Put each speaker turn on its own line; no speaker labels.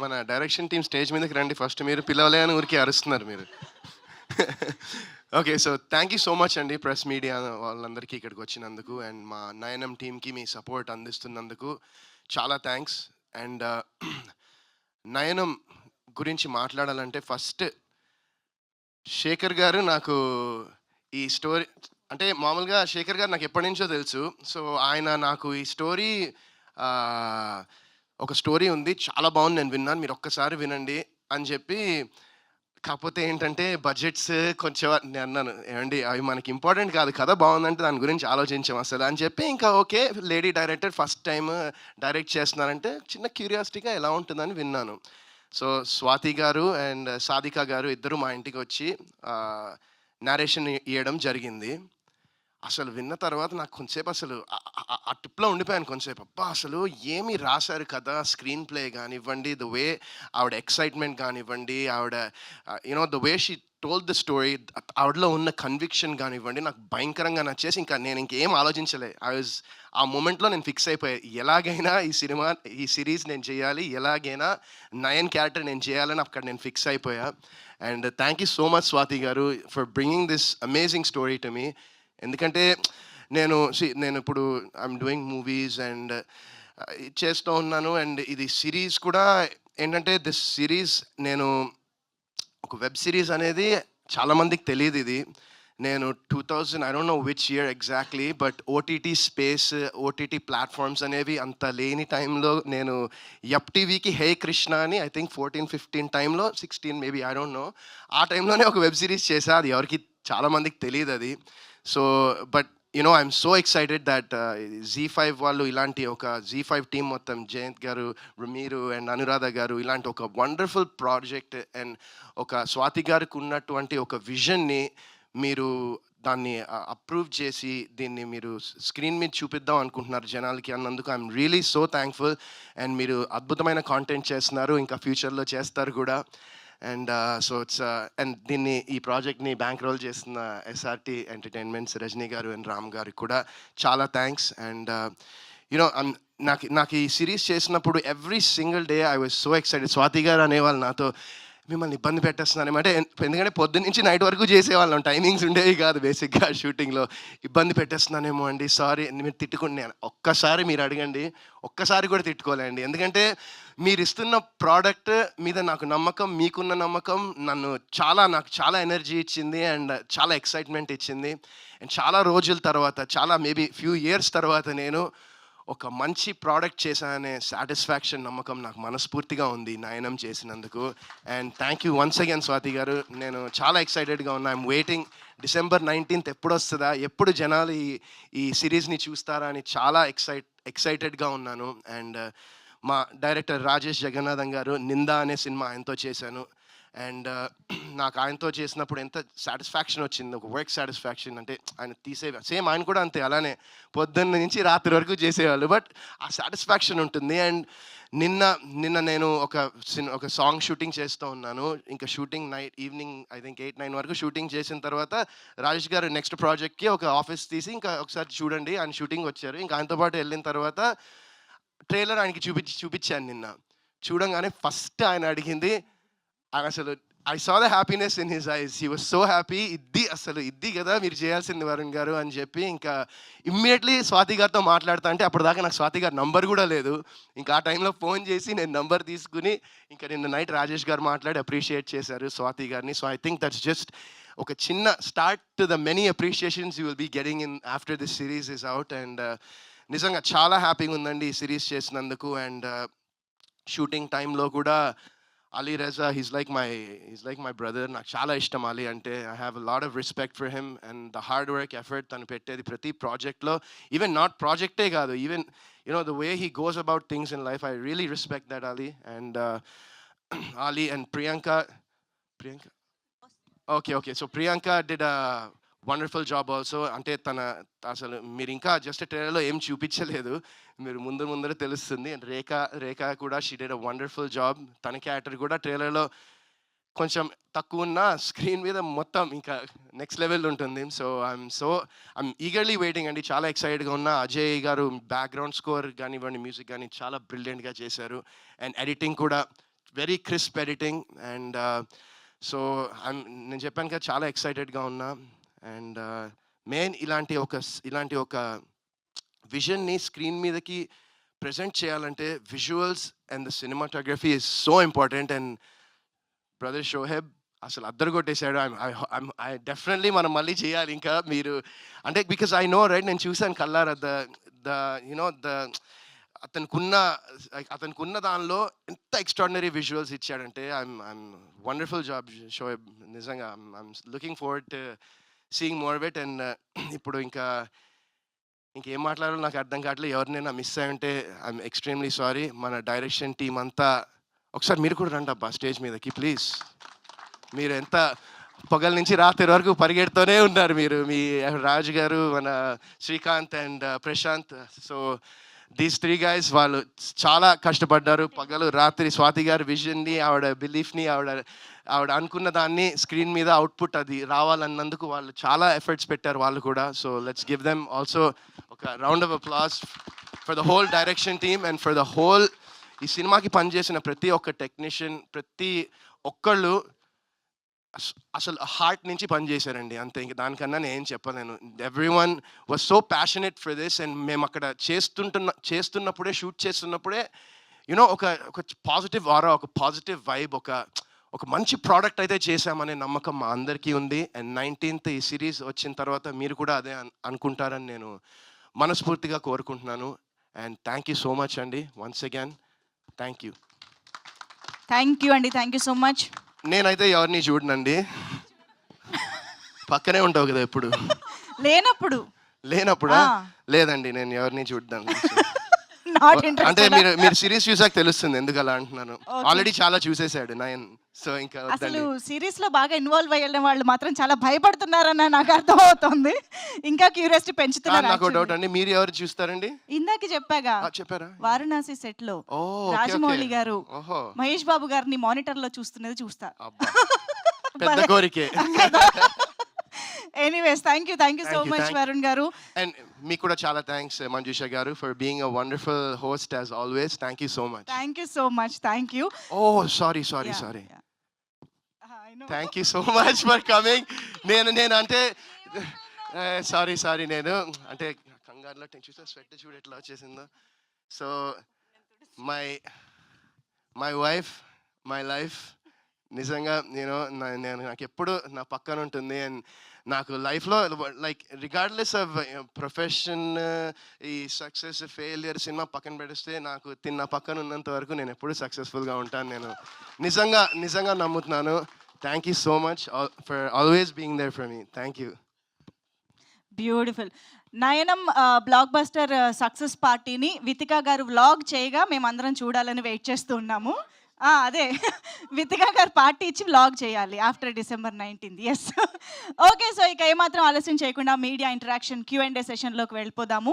మన direction team stage మీదకి రండి. ఫస్ట్ మీరు పిలవలే అని ఊరికి అరుస్తున్నారు మీరు. Okay so thank you so much అండి ప్రెస్ మీడియా వాళ్ళందరికీ ఇక్కడికి వచ్చినందుకు అండ్ మా నయనం టీంకి మీ సపోర్ట్ అందిస్తున్నందుకు. చాలా థ్యాంక్స్ అండ్ uh, నయనం గురించి మాట్లాడాలంటే ఫస్ట్ శేఖర్ గారు నాకు ఈ స్టోరీ అంటే మామూలుగా శేఖర్ గారు నాకు ఎప్పటి నుంచో తెలుసు. సో ఆయన నాకు ఈ స్టోరీ ఒక స్టోరీ ఉంది. చాలా బాగుంది. నేను విన్నాను. మీరు ఒక్కసారి వినండి అని చెప్పి. కాకపోతే ఏంటంటే బడ్జెట్స్ కొంచెం నేను అన్నాను. ఏమండి అవి మనకి ఇంపార్టెంట్ కాదు కథ బాగుందంటే దాని గురించి ఆలోచించాం అసలు అని చెప్పి ఇంకా okay lady director first time direct చేస్తున్నారంటే చిన్న క్యూరియాసిటీగా ఎలా ఉంటుందని విన్నాను. సో స్వాతి గారు అండ్ సాధిక గారు ఇద్దరు మా ఇంటికి వచ్చి నేరేషన్ ఇవ్వడం జరిగింది. అసలు విన్న తర్వాత నాకు కొంచెంసేపు అసలు ఆ- టిప్లో ఉండిపోయాను కొంచెంసేపు. అబ్బా! అసలు ఏమి రాశారు కదా స్క్రీన్ ప్లే కానివ్వండి ద వే ఆవిడ ఎక్సైట్మెంట్ కానివ్వండి ఆవిడ you know the way she told the story ఆవిడలో ఉన్న కన్విక్షన్ కానివ్వండి నాకు భయంకరంగా నచ్చేసి ఇంకా నేను ఇంకేం ఆలోచించలే. ఐ వాజ్ ఆ మూమెంట్లో నేను ఫిక్స్ అయిపోయా. ఎలాగైనా ఈ సినిమా ఈ సిరీస్ నేను చేయాలి ఎలాగైనా నయన్ క్యారెక్టర్ నేను చేయాలని అక్కడ నేను ఫిక్స్ అయిపోయా. And thank you so much Swathi garu for bringing this amazing story to me. ఎందుకంటే నేను నేను ఇప్పుడు ఐఎమ్ డూయింగ్ మూవీస్ అండ్ చేస్తూ ఉన్నాను అండ్ ఇది సిరీస్ కూడా ఏంటంటే దిస్ సిరీస్ నేను ఒక వెబ్ సిరీస్ అనేది చాలామందికి తెలియదు ఇది. నేను two thousand I don't know which year exactly but OTT space OTT platforms అనేవి అంత లేని టైంలో నేను ఎఫ్ టీవీకి హే కృష్ణ అని ఐ థింక్ ఫోర్టీన్ ఫిఫ్టీన్ టైంలో sixteen maybe I don't know ఆ టైంలోనే ఒక వెబ్ సిరీస్ చేశా అది ఎవరికి చాలామందికి తెలియదు అది. So but you know I'm so excited that Zee five వాళ్ళు ఇలాంటి ఒక జీ ఫైవ్ టీం మొత్తం జయంత్ గారు మీరు అండ్ అనురాధ గారు ఇలాంటి ఒక వండర్ఫుల్ ప్రాజెక్ట్ అండ్ ఒక స్వాతి గారికి ఉన్నటువంటి ఒక విజన్ని మీరు దాన్ని అప్రూవ్ చేసి దీన్ని మీరు స్క్రీన్ మీద చూపిద్దాం అనుకుంటున్నారు జనాలకి అన్నందుకు. I'm really so thankful and మీరు అద్భుతమైన కాంటెంట్ చేస్తున్నారు. ఇంకా ఫ్యూచర్లో చేస్తారు కూడా. అండ్ సో ఇట్స్ అండ్ దీన్ని ఈ ప్రాజెక్ట్ని బ్యాంక్ రోల్ చేసిన ఎస్ఆర్టీ ఎంటర్టైన్మెంట్స్ రజనీ గారు అండ్ రామ్ గారికి కూడా చాలా థ్యాంక్స్ అండ్ యూనో నాకు నాకు ఈ సిరీస్ చేసినప్పుడు every single day I was so excited Swathi garu అనేవాళ్ళు నాతో మిమ్మల్ని ఇబ్బంది పెట్టేస్తున్నాను అంటే ఎందుకంటే పొద్దున్న నుంచి నైట్ వరకు చేసేవాళ్ళం. టైమింగ్స్ ఉండేవి కాదు బేసిక్గా షూటింగ్లో ఇబ్బంది పెట్టేస్తున్నానేమో అండి. సారీ మీరు తిట్టుకోండి నేను ఒక్కసారి మీరు అడగండి. ఒక్కసారి కూడా తిట్టుకోలేండి. ఎందుకంటే మీరు ఇస్తున్న ప్రోడక్ట్ మీద నాకు నమ్మకం మీకున్న నమ్మకం నన్ను చాలా నాకు చాలా ఎనర్జీ ఇచ్చింది అండ్ చాలా ఎక్సైట్మెంట్ ఇచ్చింది. అండ్ చాలా రోజుల తర్వాత చాలా మేబీ ఫ్యూ ఇయర్స్ తర్వాత నేను ఒక మంచి ప్రోడక్ట్ చేశాననే సాటిస్ఫాక్షన్ నమ్మకం నాకు మనస్ఫూర్తిగా ఉంది నయనం చేసినందుకు. And thank you once again Swathi garu. నేను చాలా ఎక్సైటెడ్గా ఉన్నా. ఐమ్ వెయిటింగ్ డిసెంబర్ నైన్టీన్త్ ఎప్పుడు వస్తుందా ఎప్పుడు జనాలు ఈ ఈ సిరీస్ని చూస్తారా అని చాలా ఎక్సైట్ ఎక్సైటెడ్గా ఉన్నాను. అండ్ మా డైరెక్టర్ రాజేష్ జగన్నాథం గారు నిందా అనే సినిమా ఆయనతో చేశాను. అండ్ uh, నాకు ఆయనతో చేసినప్పుడు ఎంత సాటిస్ఫాక్షన్ వచ్చింది ఒక వర్క్ సాటిస్ఫాక్షన్ అంటే ఆయన తీసే సేమ్ ఆయన కూడా అంతే అలానే పొద్దున్న నుంచి రాత్రి వరకు చేసేవాళ్ళు. బట్ ఆ సాటిస్ఫాక్షన్ ఉంటుంది. అండ్ నిన్న నిన్న నేను ఒక సిన్ ఒక సాంగ్ షూటింగ్ చేస్తూ ఉన్నాను. ఇంకా shooting night evening I think eight nine వరకు షూటింగ్ చేసిన తర్వాత రాజేష్ గారు నెక్స్ట్ ప్రాజెక్ట్కి ఒక ఆఫీస్ తీసి ఇంకా ఒకసారి చూడండి ఆయన షూటింగ్ వచ్చారు. ఇంకా ఆయనతో పాటు వెళ్ళిన తర్వాత ట్రైలర్ ఆయనకి చూపించి చూపించాను నిన్న. చూడంగానే ఫస్ట్ ఆయన అడిగింది అసలు I saw the happiness in his eyes he was so happy ఇది అసలు ఇది కదా మీరు చేయాల్సింది వరుణ్ గారు అని చెప్పి ఇంకా ఇమ్మీడియట్లీ స్వాతి గారితో మాట్లాడతా అంటే అప్పటిదాకా నాకు స్వాతి గారి నంబర్ కూడా లేదు. ఇంకా ఆ టైంలో ఫోన్ చేసి నేను నంబర్ తీసుకుని ఇంకా నిన్న నైట్ రాజేష్ గారు మాట్లాడి అప్రిషియేట్ చేశారు స్వాతి గారిని. So I think that's just ఒక చిన్న start to the many appreciations you will be getting in after this series is out and నిజంగా చాలా హ్యాపీగా ఉందండి ఈ సిరీస్ చేసినందుకు. అండ్ షూటింగ్ టైంలో కూడా Ali Raza he's like my he's like my brother నాకు చాలా ఇష్టం అలీ అంటే I have lot of respect for him and the hard work effort తను పెట్టేది ప్రతి ప్రాజెక్ట్లో ఈవెన్ నాట్ ప్రాజెక్టే కాదు even you know the way he goes about things in life I really respect that Ali and Ali and Priyanka Priyanka okay okay so Priyanka did wonderful job also అంటే తన అసలు మీరు ఇంకా just ట్రైలర్లో ఏం చూపించలేదు. మీరు ముందు ముందర తెలుస్తుంది. అండ్ రేఖ రేఖ కూడా she did a wonderful job. తన క్యారెక్టర్ కూడా ట్రైలర్లో కొంచెం తక్కువ ఉన్న స్క్రీన్ మీద మొత్తం ఇంకా నెక్స్ట్ లెవెల్ ఉంటుంది. So I'm so I'm eagerly waiting అండి. చాలా ఎక్సైటెడ్గా ఉన్న అజయ్ గారు బ్యాక్గ్రౌండ్ స్కోర్ కానివ్వండి మ్యూజిక్ కానీ చాలా బ్రిలియంట్గా చేశారు. అండ్ ఎడిటింగ్ కూడా very crisp editing. And so నేను చెప్పాను కదా చాలా ఎక్సైటెడ్గా ఉన్నా. అండ్ మెయిన్ ఇలాంటి ఒక ఇలాంటి ఒక విజన్ని స్క్రీన్ మీదకి ప్రజెంట్ చేయాలంటే visuals and the cinematography is so important and brother Shoheb అసలు అద్దరు కొట్టేశాడు ఐ డెఫినెట్లీ మనం మళ్ళీ చేయాలి. ఇంకా మీరు అంటే బికాస్ ఐ నో రైట్ నేను చూశాను కల్లారా the the you know the అతనుకున్న అతనుకున్న దానిలో ఎంత ఎక్స్ట్రాడినరీ విజువల్స్ ఇచ్చాడంటే I'm I'm wonderful job Shoheb. నిజంగా I'm looking forward to seeing more bet and ఇప్పుడు ఇంకా ఇంకేం మాట్లాడాలో నాకు అర్థం కావట్లేదు. ఎవరినైనా మిస్ అయి ఉంటే ఐఎమ్ ఎక్స్ట్రీమ్లీ సారీ. మన డైరెక్షన్ టీం అంతా ఒకసారి మీరు కూడా రండి అబ్బా స్టేజ్ మీదకి ప్లీజ్. మీరు ఎంత పొగల నుంచి రాత్రి వరకు పరిగెడుతూనే ఉన్నారు మీరు. మీ రాజు గారు మన Srikanth and Prashanth. So these three guys వాళ్ళు చాలా కష్టపడ్డారు. పగలు రాత్రి స్వాతి గారి విజన్ని ఆవిడ బిలీఫ్ని ఆవిడ ఆవిడ అనుకున్న దాన్ని స్క్రీన్ మీద అవుట్పుట్ అది రావాలన్నందుకు వాళ్ళు చాలా ఎఫర్ట్స్ పెట్టారు వాళ్ళు కూడా. So let's give them also ఒక round of applause for the whole direction team and for the whole ఈ సినిమాకి పనిచేసిన ప్రతి ఒక్క టెక్నీషియన్ ప్రతి ఒక్కళ్ళు అస్- అసలు హార్ట్ నుంచి పనిచేశారండి. అంతే ఇంక దానికన్నా నేను ఏం చెప్పలేను. Everyone was so passionate for this and మేము అక్కడ చేస్తుంటున్న చేస్తున్నప్పుడే షూట్ చేస్తున్నప్పుడే యునో ఒక ఒక పాజిటివ్ ఆరా ఒక పాజిటివ్ వైబ్ ఒక ఒక మంచి ప్రోడక్ట్ అయితే చేశామనే నమ్మకం మా అందరికీ ఉంది. అండ్ నైన్టీన్త్ ఈ సిరీస్ వచ్చిన తర్వాత మీరు కూడా అదే అన్- అనుకుంటారని నేను మనస్ఫూర్తిగా కోరుకుంటున్నాను. And thank you so much అండి. Once again thank you.
Thank you అండి. Thank you so much.
నేనైతే ఎవరిని చూడనండి. పక్కనే ఉంటావు కదా ఎప్పుడు.
లేనప్పుడు.
లేనప్పుడా. లేదండి నేను ఎవరిని చూడ్డాను అంటే మీరు మీరు సిరీస్ చూసాక తెలుస్తుంది ఎందుకు అలా అంటున్నాను. ఆల్రెడీ చాలా చూసేసాడు నయన్ సో ఇంకా
అసలు సిరీస్లో బాగా ఇన్వాల్వ్ అయ్యే వాళ్ళు మాత్రం చాలా భయపడుతున్నారన్న నాకు అర్థం అవుతుంది ఇంకా క్యూరియాసిటీ పెంచుతున్నారు
నాకు డౌట్. అండి. మీరు ఎవరు చూస్తారండి?
ఇందాక చెప్పాగా.
చెప్పారా?
వారణాసి
సెట్లో
రాజమౌళి. గారు మహేష్ బాబు గారిని మానిటర్లో చూస్తున్నది చూస్తా.
పెద్ద కోరికే.
Anyways thank you thank you so much Varun garu
and మీకు కూడా చాలా thanks Manjusha garu for being a wonderful host as always thank you so much
thank you so much thank you
oh sorry sorry sorry thank you so much for coming నేను నేను అంటే sorry sorry నేను అంటే కంగారులో ten చూస్తే sweat చూడు ఎట్లా వచ్చేసిందో. So my my wife my life నిజంగా నేను నా- నేను నాకు ఎప్పుడు నా పక్కన ఉంటుంది అండ్ నాకు లైఫ్లో లైక్ రిగార్డ్లెస్ ఆఫ్ ప్రొఫెషన్ ఈ సక్సెస్ ఫెయిలియర్ సినిమా పక్కన పెడిస్తే నాకు తిన్న పక్కన ఉన్నంత వరకు నేను ఎప్పుడు సక్సెస్ఫుల్గా ఉంటాను. నేను నిజంగా నిజంగా నమ్ముతున్నాను. Thank you so much for always being there for me thank you
beautiful Nayanam blockbuster success పార్టీని వితికా గారు వ్లాగ్ చేయగా మేమందరం చూడాలని వెయిట్ చేస్తూ ఉన్నాము. అదే. వితికా గారు పార్టీ ఇచ్చి వ్లాగ్ చేయాలి after December nineteenth yes okay so ఇక ఏమాత్రం ఆలస్యం చేయకుండా media interaction Q and A సెషన్లోకి వెళ్ళిపోదాము.